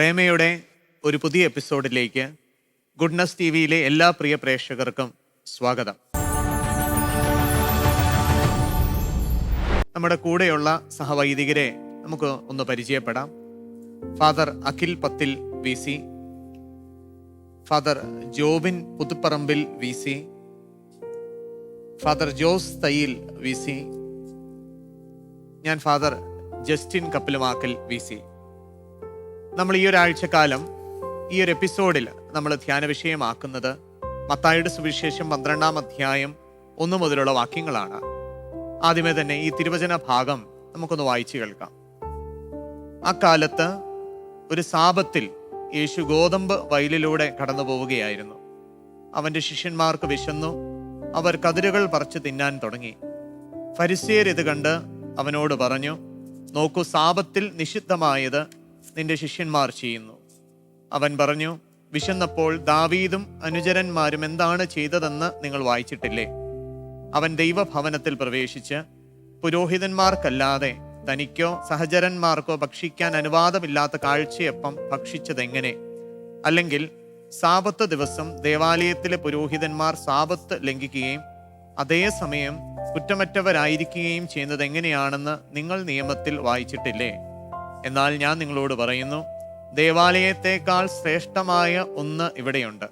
റേമയുടെ ഒരു പുതിയ എപ്പിസോഡിലേക്ക് ഗുഡ്നസ് ടി വിയിലെ എല്ലാ പ്രിയ പ്രേക്ഷകർക്കും സ്വാഗതം. നമ്മുടെ കൂടെയുള്ള സഹവൈദികരെ നമുക്ക് ഒന്ന് പരിചയപ്പെടാം. Father Akhil Pathil V C father Jobin Puthuparambil V C father Jose Thayyil V C ഞാൻ father Justin Kappilumakkal V C. നമ്മൾ ഈ ഒരാഴ്ചക്കാലം ഈ ഒരു എപ്പിസോഡിൽ നമ്മൾ ധ്യാന വിഷയമാക്കുന്നത് മത്തായുടെ സുവിശേഷം പന്ത്രണ്ടാം അധ്യായം ഒന്നു മുതലുള്ള വാക്യങ്ങളാണ്. ആദ്യമേ തന്നെ ഈ തിരുവചന ഭാഗം നമുക്കൊന്ന് വായിച്ചു കേൾക്കാം. അക്കാലത്ത് ഒരു സാപത്തിൽ യേശു ഗോതമ്പ് വയലിലൂടെ കടന്നു പോവുകയായിരുന്നു. അവന്റെ ശിഷ്യന്മാർക്ക് വിശന്നു അവർ കതിരുകൾ പറിച്ചു തിന്നാൻ തുടങ്ങി. ഫരിസ്യർ ഇത് കണ്ട് അവനോട് പറഞ്ഞു നോക്കൂ സാപത്തിൽ നിഷിദ്ധമായത് നിന്റെ ശിഷ്യന്മാർ ചെയ്യുന്നു. അവൻ പറഞ്ഞു വിശന്നപ്പോൾ ദാവീദും അനുചരന്മാരും എന്താണ് ചെയ്തതെന്ന് നിങ്ങൾ വായിച്ചിട്ടില്ലേ? അവൻ ദൈവഭവനത്തിൽ പ്രവേശിച്ച് പുരോഹിതന്മാർക്കല്ലാതെ തനിക്കോ സഹചരന്മാർക്കോ ഭക്ഷിക്കാൻ അനുവാദമില്ലാത്ത കാഴ്ചയപ്പം ഭക്ഷിച്ചതെങ്ങനെ? അല്ലെങ്കിൽ സാപത്ത് ദിവസം ദേവാലയത്തിലെ പുരോഹിതന്മാർ സാപത്ത് ലംഘിക്കുകയും അതേസമയം കുറ്റമറ്റവരായിരിക്കുകയും ചെയ്യുന്നത് എങ്ങനെയാണെന്ന് നിങ്ങൾ നിയമത്തിൽ വായിച്ചിട്ടില്ലേ? എന്നാൽ ഞാൻ നിങ്ങളോട് പറയുന്നു ദേവാലയത്തേക്കാൾ ശ്രേഷ്ഠമായ ഒന്ന് ഇവിടെയുണ്ട്.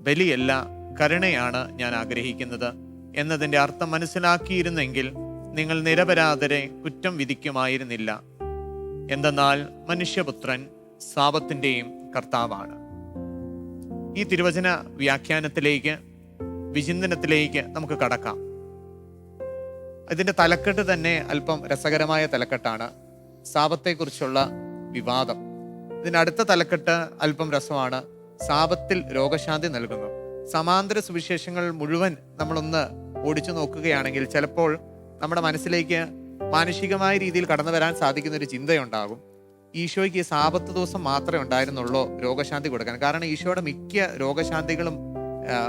ബലിയല്ല കരുണയാണ് ഞാൻ ആഗ്രഹിക്കുന്നത് എന്നതിന്റെ അർത്ഥം മനസ്സിലാക്കിയിരുന്നെങ്കിൽ നിങ്ങൾ നിരപരാധരെ കുറ്റം വിധിക്കുമായിരുന്നില്ല. എന്തെന്നാൽ മനുഷ്യപുത്രൻ സാപത്തിന്റെയും കർത്താവാണ്. ഈ തിരുവചന വ്യാഖ്യാനത്തിലേക്ക് വിചിന്തനത്തിലേക്ക് നമുക്ക് കടക്കാം. ഇതിന്റെ തലക്കെട്ട് തന്നെ അല്പം രസകരമായ തലക്കെട്ടാണ്. സാപത്തെക്കുറിച്ചുള്ള വിവാദം. ഇതിനടുത്ത തലക്കെട്ട് അല്പം രസമാണ്. സാപത്തിൽ രോഗശാന്തി നൽകുന്നു. സമാന്തര സുവിശേഷങ്ങൾ മുഴുവൻ നമ്മളൊന്ന് ഓടിച്ചു നോക്കുകയാണെങ്കിൽ ചിലപ്പോൾ നമ്മുടെ മനസ്സിലേക്ക് മാനുഷികമായ രീതിയിൽ കടന്നു വരാൻ സാധിക്കുന്ന ഒരു ചിന്തയുണ്ടാകും. ഈശോയ്ക്ക് സാപത്ത് ദിവസം മാത്രമേ ഉണ്ടായിരുന്നുള്ളൂ രോഗശാന്തി കൊടുക്കാൻ. കാരണം ഈശോയുടെ മിക്ക രോഗശാന്തികളും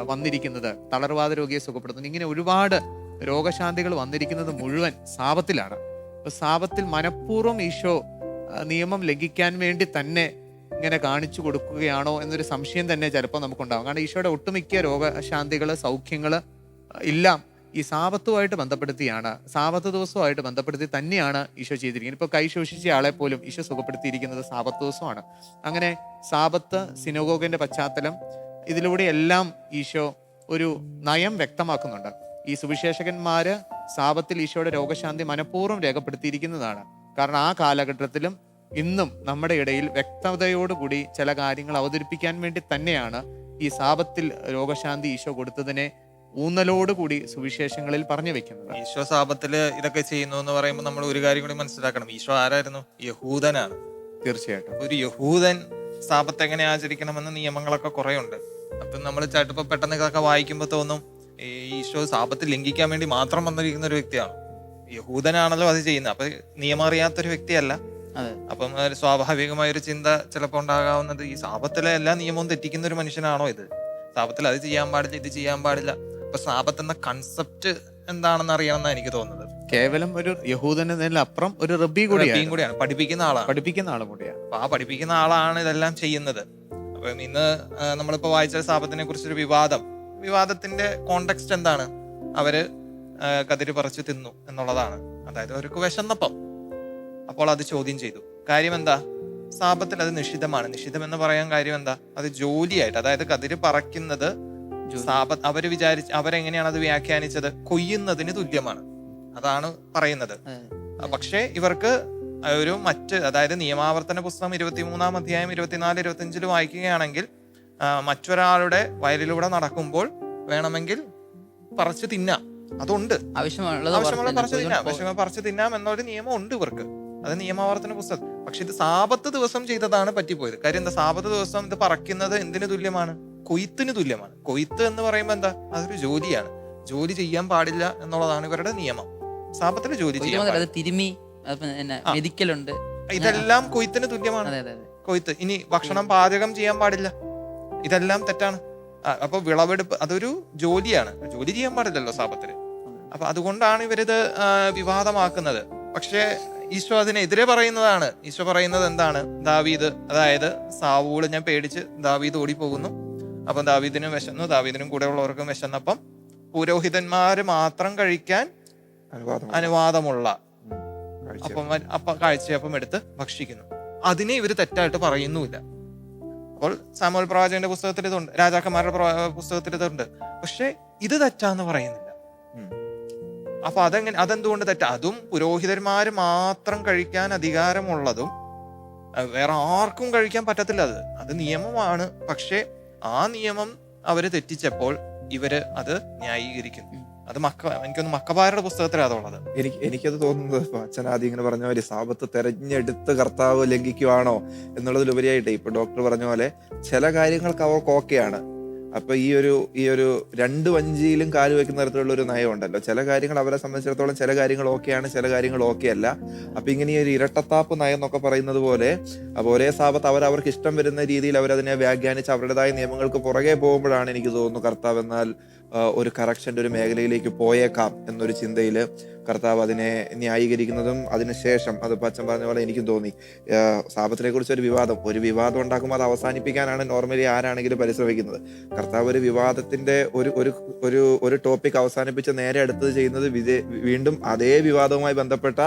വന്നിരിക്കുന്നത് തളർവാദ രോഗിയെ സുഖപ്പെടുത്തുന്നു. ഇങ്ങനെ ഒരുപാട് രോഗശാന്തികൾ വന്നിരിക്കുന്നത് മുഴുവൻ സാപത്തിലാണ്. അപ്പൊ സാപത്തിൽ മനഃപൂർവം ഈശോ നിയമം ലംഘിക്കാൻ വേണ്ടി തന്നെ ഇങ്ങനെ കാണിച്ചു കൊടുക്കുകയാണോ എന്നൊരു സംശയം തന്നെ ചിലപ്പോൾ നമുക്കുണ്ടാകും കാരണം ഈശോയുടെ ഒട്ടുമിക്ക രോഗശാന്തികൾ സൗഖ്യങ്ങൾ എല്ലാം ഈ സാപത്തുമായിട്ട് ബന്ധപ്പെടുത്തിയാണ് സാപത്ത് ദിവസവുമായിട്ട് ബന്ധപ്പെടുത്തി തന്നെയാണ് ഈശോ ചെയ്തിരിക്കുന്നത്. ഇപ്പോൾ കൈ ശോഷിച്ച ആളെ പോലും ഈശോ സുഖപ്പെടുത്തിയിരിക്കുന്നത് സാപത്ത് ദിവസമാണ്. അങ്ങനെ സാപത്ത് സിനോഗോഗിന്റെ പശ്ചാത്തലം ഇതിലൂടെ എല്ലാം ഈശോ ഒരു നയം വ്യക്തമാക്കുന്നുണ്ട്. ഈ സുവിശേഷകന്മാര് സാപത്തിൽ ഈശോയുടെ രോഗശാന്തി മനഃപൂർവം രേഖപ്പെടുത്തിയിരിക്കുന്നതാണ്. കാരണം ആ കാലഘട്ടത്തിലും ഇന്നും നമ്മുടെ ഇടയിൽ വ്യക്തതയോടുകൂടി ചില കാര്യങ്ങൾ അവതരിപ്പിക്കാൻ വേണ്ടി തന്നെയാണ് ഈ സാപത്തിൽ രോഗശാന്തി ഈശോ കൊടുത്തതിനെ ഊന്നലോടുകൂടി സുവിശേഷങ്ങളിൽ പറഞ്ഞു വെക്കുന്നത്. ഈശോ സാപത്തിൽ ഇതൊക്കെ ചെയ്യുന്നു എന്ന് പറയുമ്പോൾ നമ്മൾ ഒരു കാര്യം കൂടി മനസ്സിലാക്കണം. ഈശോ ആരായിരുന്നു? യഹൂദനാണ്. തീർച്ചയായിട്ടും. ഒരു യഹൂദൻ സാപത്ത് എങ്ങനെ ആചരിക്കണമെന്ന് നിയമങ്ങളൊക്കെ കുറേ ഉണ്ട് അപ്പം നമ്മൾ ചാട്ടിപ്പോ പെട്ടെന്ന് ഇതൊക്കെ വായിക്കുമ്പോൾ തോന്നും ഈശോ സാപത്തിൽ ലംഘിക്കാൻ വേണ്ടി മാത്രം വന്നിരിക്കുന്ന ഒരു വ്യക്തിയാണ്. യഹൂദനാണല്ലോ അത് ചെയ്യുന്നത്. അപ്പൊ നിയമം അറിയാത്തൊരു വ്യക്തിയല്ല. അപ്പം സ്വാഭാവികമായ ഒരു ചിന്ത ചിലപ്പോൾ ഉണ്ടാകാവുന്നത് ഈ സാപത്തിലെ എല്ലാ നിയമവും തെറ്റിക്കുന്ന ഒരു മനുഷ്യനാണോ ഇത്? സാപത്തിൽ അത് ചെയ്യാൻ പാടില്ല ഇത് ചെയ്യാൻ പാടില്ല. അപ്പൊ സാപത്ത് എന്ന കൺസെപ്റ്റ് എന്താണെന്ന് അറിയണമെന്നാണ് എനിക്ക് തോന്നുന്നത്. കേവലം ഒരു യഹൂദൻ അപ്പുറം ഒരു റബ്ബി കൂടിയാണ്. കൂടിയാണ്. പഠിപ്പിക്കുന്ന ആളാണ്. പഠിപ്പിക്കുന്ന ആളും കൂടിയാണ്. അപ്പൊ ആ പഠിപ്പിക്കുന്ന ആളാണ് ഇതെല്ലാം ചെയ്യുന്നത്. അപ്പം ഇന്ന് നമ്മളിപ്പോ വായിച്ച സാപത്തിനെ കുറിച്ചൊരു വിവാദം. വിവാദത്തിന്റെ കോണ്ടെക്സ്റ്റ് എന്താണ്? അവർ കതിര് പറിച്ചു തിന്നു എന്നുള്ളതാണ്. അതായത് അവർക്ക് വിശന്നപ്പം. അപ്പോൾ അത് ചോദ്യം ചെയ്തു. കാര്യം എന്താ സാപത്തിൽ അത് നിഷിദ്ധമാണ്. നിഷിദ്ധം എന്ന് പറയാൻ കാര്യം എന്താ അത് ജോലിയായിട്ട് അതായത് കതിര് പറക്കുന്നത്. സാപ അവർ വിചാരിച്ച് അവരെങ്ങനെയാണ് അത് വ്യാഖ്യാനിച്ചത്? കൊയ്യുന്നതിന് തുല്യമാണ്. അതാണ് പറയുന്നത്. പക്ഷേ ഇവർക്ക് ഒരു മറ്റ് അതായത് നിയമാവർത്തന പുസ്തകം ഇരുപത്തിമൂന്നാം അധ്യായം ഇരുപത്തിനാല് ഇരുപത്തിയഞ്ചിൽ വായിക്കുകയാണെങ്കിൽ മറ്റൊരാളുടെ വയലിലൂടെ നടക്കുമ്പോൾ വേണമെങ്കിൽ പറിച്ച് തിന്നാം. അതുണ്ട്. ആവശ്യമുള്ളത് ആവശ്യമുള്ള പറിച്ച് തിന്നാം. പക്ഷെ പറിച്ച് തിന്നാം എന്നൊരു നിയമം ഉണ്ട് ഇവർക്ക്. അത് നിയമാവർത്തന പുസ്തകം. പക്ഷെ ഇത് സാപത്ത് ദിവസം ചെയ്തതാണ് പറ്റിപ്പോയത്. കാര്യം എന്താ? സാപത്ത് ദിവസം ഇത് പറക്കുന്നത് എന്തിനു തുല്യമാണ്? കൊയ്ത്തിന് തുല്യമാണ്. കൊയ്ത്ത് എന്ന് പറയുമ്പോൾ എന്താ? അതൊരു ജോലിയാണ്. ജോലി ചെയ്യാൻ പാടില്ല എന്നുള്ളതാണ് ഇവരുടെ നിയമം. സാപത്തിന് ജോലി ചെയ്യാൻ തിരുമി. മെതിക്കലുണ്ട്. ഇതെല്ലാം കൊയ്ത്തിന് തുല്യമാണ്. കൊയ്ത്ത്. ഇനി ഭക്ഷണം പാചകം ചെയ്യാൻ പാടില്ല. ഇതെല്ലാം തെറ്റാണ്. അപ്പോൾ അപ്പൊ വിളവെടുപ്പ് അതൊരു ജോലിയാണ്. ജോലി ചെയ്യാൻ പാടില്ലല്ലോ സാപത്തിന് അപ്പൊ അതുകൊണ്ടാണ് ഇവരിത് വിവാദമാക്കുന്നത്. പക്ഷേ ഈശോ അതിനെതിരെ പറയുന്നതാണ്. ഈശോ പറയുന്നത് എന്താണ്? ദാവീദ് അതായത് സാവൂൾ ഞാൻ പേടിച്ച് ദാവീദ് ഓടിപ്പോകുന്നു. അപ്പം ദാവീദിനും വിശന്നു. ദാവീദിനും കൂടെ ഉള്ളവർക്കും വിശന്നപ്പം പുരോഹിതന്മാര് മാത്രം കഴിക്കാൻ അനുവാദം അനുവാദമുള്ള. അപ്പം അപ്പ കാഴ്ചയപ്പം എടുത്ത് ഭക്ഷിക്കുന്നു. അതിനെ ഇവർ തെറ്റായിട്ട് പറയുന്നുമില്ല. അപ്പോൾ സാമുവൽ പ്രവാചകന്റെ പുസ്തകത്തിൽ ഇതുണ്ട്. രാജാക്കന്മാരുടെ പുസ്തകത്തിൽ ഇതുണ്ട്. പക്ഷെ ഇത് തെറ്റാന്ന് പറയുന്നില്ല. അപ്പൊ അതെങ്ങനെ അതെന്തുകൊണ്ട് തെറ്റ? അതും പുരോഹിതന്മാര് മാത്രം കഴിക്കാൻ അധികാരമുള്ളതും വേറെ ആർക്കും കഴിക്കാൻ പറ്റത്തില്ല അത്. അത് നിയമമാണ്. പക്ഷെ ആ നിയമം അവർ തെറ്റിച്ചപ്പോൾ ഇവർ അത് ന്യായീകരിക്കുന്നു. അത് മക്ക എനിക്കൊന്ന് മക്കബാരുടെ പുസ്തകത്തിലാണ് തോന്നുന്നത്. എനിക്ക് എനിക്കത് തോന്നുന്നത് അച്ഛനാദി ഇങ്ങനെ പറഞ്ഞ പോലെ സാപത്ത് തെരഞ്ഞെടുത്ത് കർത്താവ് ലംഘിക്കുവാണോ എന്നുള്ളതിലുപരിയായിട്ട് ഇപ്പൊ ഡോക്ടർ പറഞ്ഞ പോലെ ചില കാര്യങ്ങൾക്ക് അവർക്ക് ഓക്കെയാണ്. അപ്പൊ ഈ ഒരു ഈ ഒരു രണ്ട് വഞ്ചിയിലും കാൽ വെക്കുന്ന തരത്തിലുള്ള ഒരു നയം ഉണ്ടല്ലോ ചില കാര്യങ്ങൾ അവരെ സംബന്ധിച്ചിടത്തോളം ചില കാര്യങ്ങൾ ഓക്കെയാണ് ചില കാര്യങ്ങൾ ഓക്കെ അല്ല. അപ്പൊ ഇങ്ങനെ ഒരു ഇരട്ടത്താപ്പ് നയം എന്നൊക്കെ പറയുന്നത് പോലെ അപ്പൊ ഒരേ സാപത്ത് അവർ അവർക്ക് ഇഷ്ടം വരുന്ന രീതിയിൽ അവരതിനെ വ്യാഖ്യാനിച്ച് അവരുടേതായ നിയമങ്ങൾക്ക് പുറകെ പോകുമ്പോഴാണ് എനിക്ക് തോന്നുന്നു കർത്താവ് എന്നാൽ ഒരു കറക്ഷന്റെ ഒരു മേഖലയിലേക്ക് പോയേക്കാം എന്നൊരു ചിന്തയിൽ കർത്താവ് അതിനെ ന്യായീകരിക്കുന്നതും അതിനുശേഷം അത് പച്ചം പറഞ്ഞ പോലെ എനിക്കും തോന്നി. സാപത്തിനെ കുറിച്ച് ഒരു വിവാദം. ഒരു വിവാദം ഉണ്ടാക്കുമ്പോൾ അത് അവസാനിപ്പിക്കാനാണ് നോർമലി ആരാണെങ്കിലും പരിശ്രമിക്കുന്നത്. കർത്താവ് ഒരു വിവാദത്തിന്റെ ഒരു ഒരു ഒരു ഒരു ടോപ്പിക് അവസാനിപ്പിച്ച് നേരെ അടുത്തത് ചെയ്യുന്നത് വിജയ വീണ്ടും അതേ വിവാദവുമായി ബന്ധപ്പെട്ട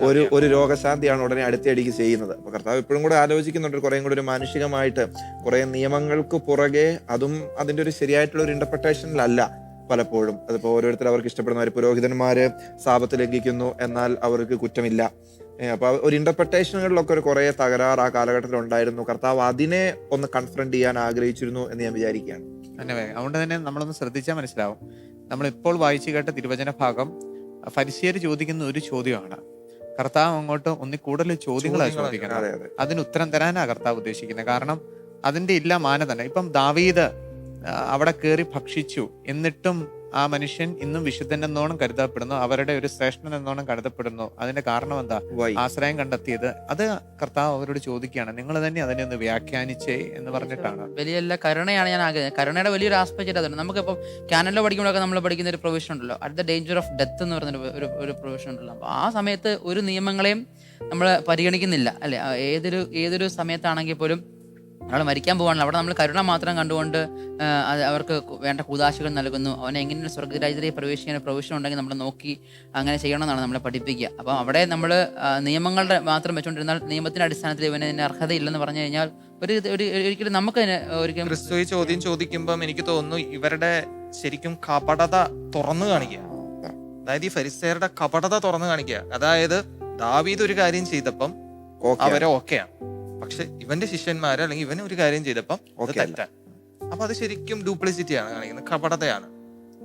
ഒരു ഒരു രോഗശാന്തിയാണ് ഉടനെ അടുത്തടിക്ക് ചെയ്യുന്നത്. അപ്പൊ കർത്താവ് ഇപ്പോഴും കൂടെ ആലോചിക്കുന്നുണ്ട് കുറേ കൂടെ ഒരു മാനുഷികമായിട്ട്. കുറെ നിയമങ്ങൾക്ക് പുറകെ അതും അതിന്റെ ഒരു ശരിയായിട്ടുള്ള ഒരു ഇന്റർപ്രിട്ടേഷനിലല്ല പലപ്പോഴും. അതിപ്പോ ഓരോരുത്തർ അവർക്ക് ഇഷ്ടപ്പെടുന്നവർ പുരോഹിതന്മാര് സാപത്ത് ലംഘിക്കുന്നു എന്നാൽ അവർക്ക് കുറ്റമില്ല. അപ്പോൾ അപ്പൊ ഒരു ഇന്റർപ്രിട്ടേഷനുകളിലൊക്കെ ഒരു കുറെ തകരാർ ആ കാലഘട്ടത്തിൽ ഉണ്ടായിരുന്നു കർത്താവ് അതിനെ ഒന്ന് കൺഫ്രണ്ട് ചെയ്യാൻ ആഗ്രഹിച്ചിരുന്നു എന്ന് ഞാൻ വിചാരിക്കുകയാണ്. തന്നെ അതുകൊണ്ട് തന്നെ നമ്മളൊന്ന് ശ്രദ്ധിച്ചാൽ മനസ്സിലാവും. നമ്മൾ ഇപ്പോൾ വായിച്ചു കേട്ട തിരുവചന ഭാഗം ഫരിസിയർ ചോദിക്കുന്ന ഒരു ചോദ്യമാണ്. കർത്താവ് അങ്ങോട്ട് ഒന്നി കൂടുതൽ ചോദ്യങ്ങളാണ് ചോദ്യങ്ങളാ ചോദിക്കുന്നത്. അതെ അതെ. അതിന് ഉത്തരം തരാനാ കർത്താവ് ഉദ്ദേശിക്കുന്നത്. കാരണം അതിന്റെ ഇല്ല മാനദണ്ഡം ഇപ്പം ദാവീദ് അവിടെ കയറി ഭക്ഷിച്ചു. എന്നിട്ടും ആ മനുഷ്യൻ ഇന്നും വിശുദ്ധൻ എന്നോണം കരുതപ്പെടുന്നു അവരുടെ ഒരു ശ്രേഷ്ഠൻ എന്നോണം കരുതപ്പെടുന്നു. അതിന്റെ കാരണം എന്താ? ആശ്രയം കണ്ടെത്തിയത്. അത് കർത്താവ് അവരോട് ചോദിക്കുകയാണ് നിങ്ങൾ തന്നെ അതിനെ ഒന്ന് വ്യാഖ്യാനിച്ചേ എന്ന് പറഞ്ഞിട്ടാണ്. വലിയ കരുണയാണ് ഞാൻ ആഗ്രഹിക്കുന്നത് കരുണയുടെ വലിയൊരു ആസ്പെക്ട് അതാണ് നമുക്കിപ്പോൾ കാനലോ പഠിക്കുമ്പോഴൊക്കെ നമ്മൾ പഠിക്കുന്ന ഒരു പ്രൊവിഷൻ ഉണ്ടല്ലോ. At the danger of death എന്ന് പറഞ്ഞ ഒരു- ഒരു ഒരു പ്രൊവിഷൻ ഉണ്ടല്ലോ. അപ്പോൾ ആ സമയത്ത് ഒരു നിയമങ്ങളെയും നമ്മൾ പരിഗണിക്കുന്നില്ല. അല്ലെ? ഏതൊരു ഏതൊരു സമയത്താണെങ്കിൽ പോലും ഒരാൾ മരിക്കാൻ പോവാണല്ലോ. അവിടെ നമ്മൾ കരുണ മാത്രം കണ്ടുകൊണ്ട് അവർക്ക് വേണ്ട കൂതാശകൾ നൽകുന്നു. അവനെ എങ്ങനെ സ്വർഗരാജ്യത്തിലേക്ക് പ്രവേശിക്കാൻ പ്രൊവിഷൻ ഉണ്ടെങ്കിൽ നമ്മൾ നോക്കി അങ്ങനെ ചെയ്യണമെന്നാണ് നമ്മളെ പഠിപ്പിക്കുക. അപ്പം അവിടെ നമ്മൾ നിയമങ്ങളുടെ മാത്രം വെച്ചുകൊണ്ടിരുന്നാൽ നിയമത്തിന്റെ അടിസ്ഥാനത്തിൽ ഇവന് അതിന് അർഹതയില്ലെന്ന് പറഞ്ഞു കഴിഞ്ഞാൽ ഒരു ഒരു ഒരിക്കലും നമുക്ക് അതിന് ഒരിക്കലും ക്രിസ്തു ഈ ചോദ്യം ചോദിക്കുമ്പം എനിക്ക് തോന്നുന്നു ഇവരുടെ ശരിക്കും കപടത തുറന്നു കാണിക്കുക. അതായത് ഈ ഫരിസേരുടെ കപടത തുറന്നു കാണിക്കുക. അതായത് ദാവീദ് ഒരു കാര്യം ചെയ്തപ്പം ഓക്കെ അവരെ ഓക്കെയാണ്. പക്ഷെ ഇവന്റെ ശിഷ്യന്മാരോ അല്ലെങ്കിൽ ഇവൻ ഒരു കാര്യം ചെയ്തപ്പം അത് Okay അല്ല. തെറ്റാണ് അപ്പൊ അത് ശരിക്കും ഡ്യൂപ്ലിസിറ്റിയാണ് കാണിക്കുന്നത് കപടതയാണ്.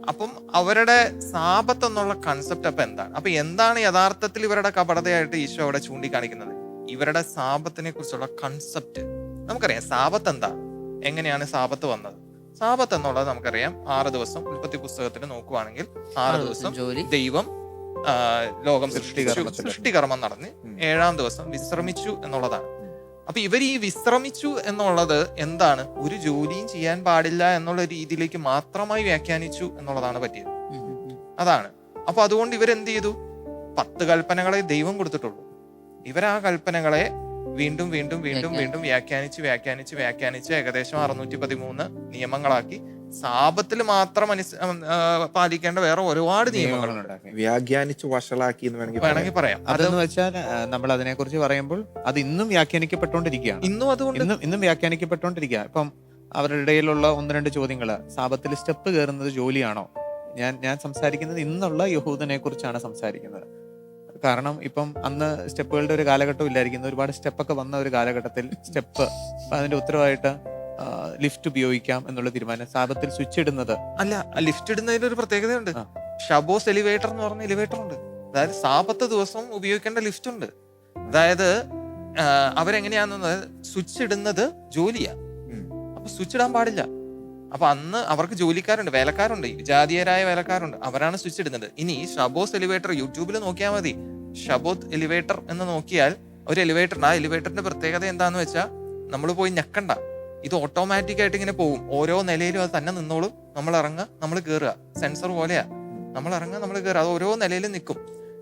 അപ്പം അവരുടെ സാപത്ത് എന്നുള്ള കൺസെപ്റ്റ് അപ്പൊ എന്താണ്? അപ്പൊ എന്താണ് യഥാർത്ഥത്തിൽ ഇവരുടെ കപടതയായിട്ട് ഈശോ അവിടെ ചൂണ്ടിക്കാണിക്കുന്നത്? ഇവരുടെ സാപത്തിനെ കുറിച്ചുള്ള കൺസെപ്റ്റ് നമുക്കറിയാം സാപത്ത് എന്താ? എങ്ങനെയാണ് സാപത്ത് വന്നത്? സാപത്ത് എന്നുള്ളത് നമുക്കറിയാം ആറ് ദിവസം ഉൽപ്പത്തി പുസ്തകത്തിൽ നോക്കുവാണെങ്കിൽ ആറ് ദിവസം ജോലി. ദൈവം ആ, ലോകം സൃഷ്ടിച്ചു സൃഷ്ടികർമ്മത്തിൽ. സൃഷ്ടികർമ്മം നടന്ന് ഉം. ഏഴാം ദിവസം വിശ്രമിച്ചു എന്നുള്ളതാണ്. അപ്പൊ ഇവർ ഈ വിശ്രമിച്ചു എന്നുള്ളത് എന്താണ്? ഒരു ജോലിയും ചെയ്യാൻ പാടില്ല എന്നുള്ള രീതിയിലേക്ക് മാത്രമായി വ്യാഖ്യാനിച്ചു എന്നുള്ളതാണ് പറ്റിയത്. അതാണ്. അപ്പൊ അതുകൊണ്ട് ഇവർ എന്ത് ചെയ്തു? പത്ത് കൽപ്പനകളെ ദൈവം കൊടുത്തിട്ടുള്ളൂ. ഇവർ ആ കൽപ്പനകളെ വീണ്ടും വീണ്ടും വീണ്ടും വീണ്ടും വ്യാഖ്യാനിച്ച് വ്യാഖ്യാനിച്ച് വ്യാഖ്യാനിച്ച് ഏകദേശം അറുന്നൂറ്റി പതിമൂന്ന് നിയമങ്ങളാക്കി സാപത്തിൽ മാത്രം അനുസ പാലിക്കേണ്ട വേറെ ഒരുപാട് നിയമങ്ങളുണ്ട്. വ്യാഖ്യാനിച്ചു വഷളാക്കി എന്ന് വേണമെങ്കിൽ പറയാം. വേണമെങ്കിൽ പറയാം അതെന്ന് വെച്ചാൽ നമ്മൾ അതിനെ കുറിച്ച് പറയുമ്പോൾ അത് ഇന്നും വ്യാഖ്യാനിക്കപ്പെട്ടുകൊണ്ടിരിക്കുകയാണ്. ഇന്നും അതുകൊണ്ട് ഇന്നും ഇന്നും വ്യാഖ്യാനിക്കപ്പെട്ടുകൊണ്ടിരിക്കുക ഇപ്പം അവരുടെ ഇടയിലുള്ള ഒന്ന് രണ്ട് ചോദ്യങ്ങൾ സാപത്തിൽ സ്റ്റെപ്പ് കയറുന്നത് ജോലിയാണോ? ഞാൻ ഞാൻ സംസാരിക്കുന്നത് ഇന്നുള്ള യഹൂദനെ കുറിച്ചാണ് സംസാരിക്കുന്നത്. കാരണം ഇപ്പം അന്ന് സ്റ്റെപ്പുകളുടെ ഒരു കാലഘട്ടം ഇല്ലായിരിക്കുന്നു ഒരുപാട് സ്റ്റെപ്പൊക്കെ വന്ന ഒരു കാലഘട്ടത്തിൽ സ്റ്റെപ്പ്. അതിന്റെ ഉത്തരവായിട്ട് ലിഫ്റ്റ് ഉപയോഗിക്കാം എന്നുള്ള തീരുമാനം സാപത്തിൽ സ്വിച്ച് ഇടുന്നത്. അല്ല ലിഫ്റ്റ് ഇടുന്നതിൽ ഒരു പ്രത്യേകതയുണ്ട് ഷബോസ് എലിവേറ്റർ എന്ന് പറഞ്ഞ എലിവേറ്റർ ഉണ്ട്. അതായത് സാപത്ത് ദിവസം ഉപയോഗിക്കേണ്ട ലിഫ്റ്റ് ഉണ്ട്. അതായത് അവരെങ്ങനെയാണെന്ന് സ്വിച്ച് ഇടുന്നത് ജോലിയാ. അപ്പൊ സ്വിച്ച് ഇടാൻ പാടില്ല. അപ്പൊ അന്ന് അവർക്ക് ജോലിക്കാരുണ്ട് വേലക്കാരുണ്ട് ജാതീയരായ വേലക്കാരുണ്ട്. അവരാണ് സ്വിച്ച് ഇടുന്നത്. ഇനി ഷബോസ് എലിവേറ്റർ യൂട്യൂബിൽ നോക്കിയാൽ മതി. ഷബോത്ത് എലിവേറ്റർ എന്ന് നോക്കിയാൽ ഒരു എലിവേറ്റർ ആ എലിവേറ്ററിന്റെ പ്രത്യേകത എന്താന്ന് വെച്ചാൽ നമ്മൾ പോയി ഞെക്കണ്ട. ഇത് ഓട്ടോമാറ്റിക് ആയിട്ട് ഇങ്ങനെ പോകും ഓരോ നിലയിലും അത് തന്നെ നിന്നോളും. നമ്മൾ ഇറങ്ങുക നമ്മൾ കയറുക സെൻസർ പോലെയാ. നമ്മൾ ഇറങ്ങുക നമ്മൾ കയറുക അത് ഓരോ നിലയിലും നിൽക്കും.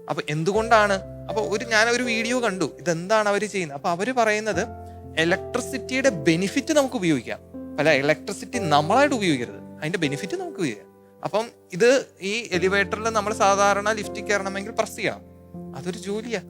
അപ്പൊ എന്തുകൊണ്ടാണ്? അപ്പൊ ഒരു ഞാൻ ഒരു വീഡിയോ കണ്ടു. ഇതെന്താണ് അവർ ചെയ്യുന്നത്? അപ്പൊ അവർ പറയുന്നത് ഇലക്ട്രിസിറ്റിയുടെ ബെനിഫിറ്റ് നമുക്ക് ഉപയോഗിക്കാം. അല്ല ഇലക്ട്രിസിറ്റി നമ്മളായിട്ട് ഉപയോഗിക്കരുത്. അതിന്റെ ബെനിഫിറ്റ് നമുക്ക് ഉപയോഗിക്കാം. അപ്പം ഇത് ഈ എലിവേറ്ററിൽ നമ്മൾ സാധാരണ ലിഫ്റ്റ് കയറണമെങ്കിൽ പ്രസ് ചെയ്യണം. അതൊരു ജോലിയാ.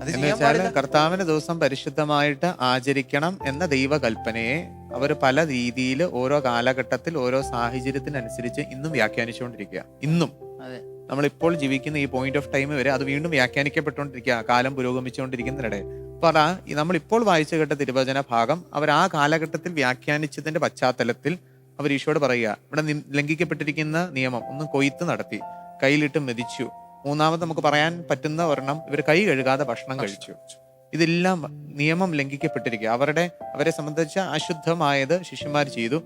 അത് എന്ന് ചെയ്യാൻ വെച്ചാൽ കർത്താവിന്റെ ദിവസം പരിശുദ്ധമായിട്ട് ആചരിക്കണം എന്ന ദൈവകൽപ്പനയെ അവർ പല രീതിയിൽ ഓരോ കാലഘട്ടത്തിൽ ഓരോ സാഹചര്യത്തിനനുസരിച്ച് ഇന്നും വ്യാഖ്യാനിച്ചുകൊണ്ടിരിക്കുക. ഇന്നും. അതെ. നമ്മളിപ്പോൾ ജീവിക്കുന്ന ഈ പോയിന്റ് ഓഫ് ടൈം വരെ അത് വീണ്ടും വ്യാഖ്യാനിക്കപ്പെട്ടുകൊണ്ടിരിക്കുക കാലം പുരോഗമിച്ചുകൊണ്ടിരിക്കുന്നതിനിടെ. അപ്പൊ അതാ ഇപ്പോൾ നമ്മളിപ്പോൾ വായിച്ചു കേട്ട തിരുവചന ഭാഗം അവർ ആ കാലഘട്ടത്തിൽ വ്യാഖ്യാനിച്ചതിന്റെ പശ്ചാത്തലത്തിൽ അവർ ഈശോട് പറയുക ഇവിടെ ലംഘിക്കപ്പെട്ടിരിക്കുന്ന നിയമം ഒന്ന് കൊയ്ത്ത് നടത്തി കയ്യിലിട്ട് മെതിച്ചു മൂന്നാമത് നമുക്ക് പറയാൻ പറ്റുന്ന ഒരെണ്ണം ഇവർ കൈ കഴുകാതെ ഭക്ഷണം കഴിച്ചു. ഇതെല്ലാം നിയമം ലംഘിക്കപ്പെട്ടിരിക്കുക. അവരുടെ അവരെ സംബന്ധിച്ച അശുദ്ധമായത് ശിഷ്യന്മാർ ചെയ്തു.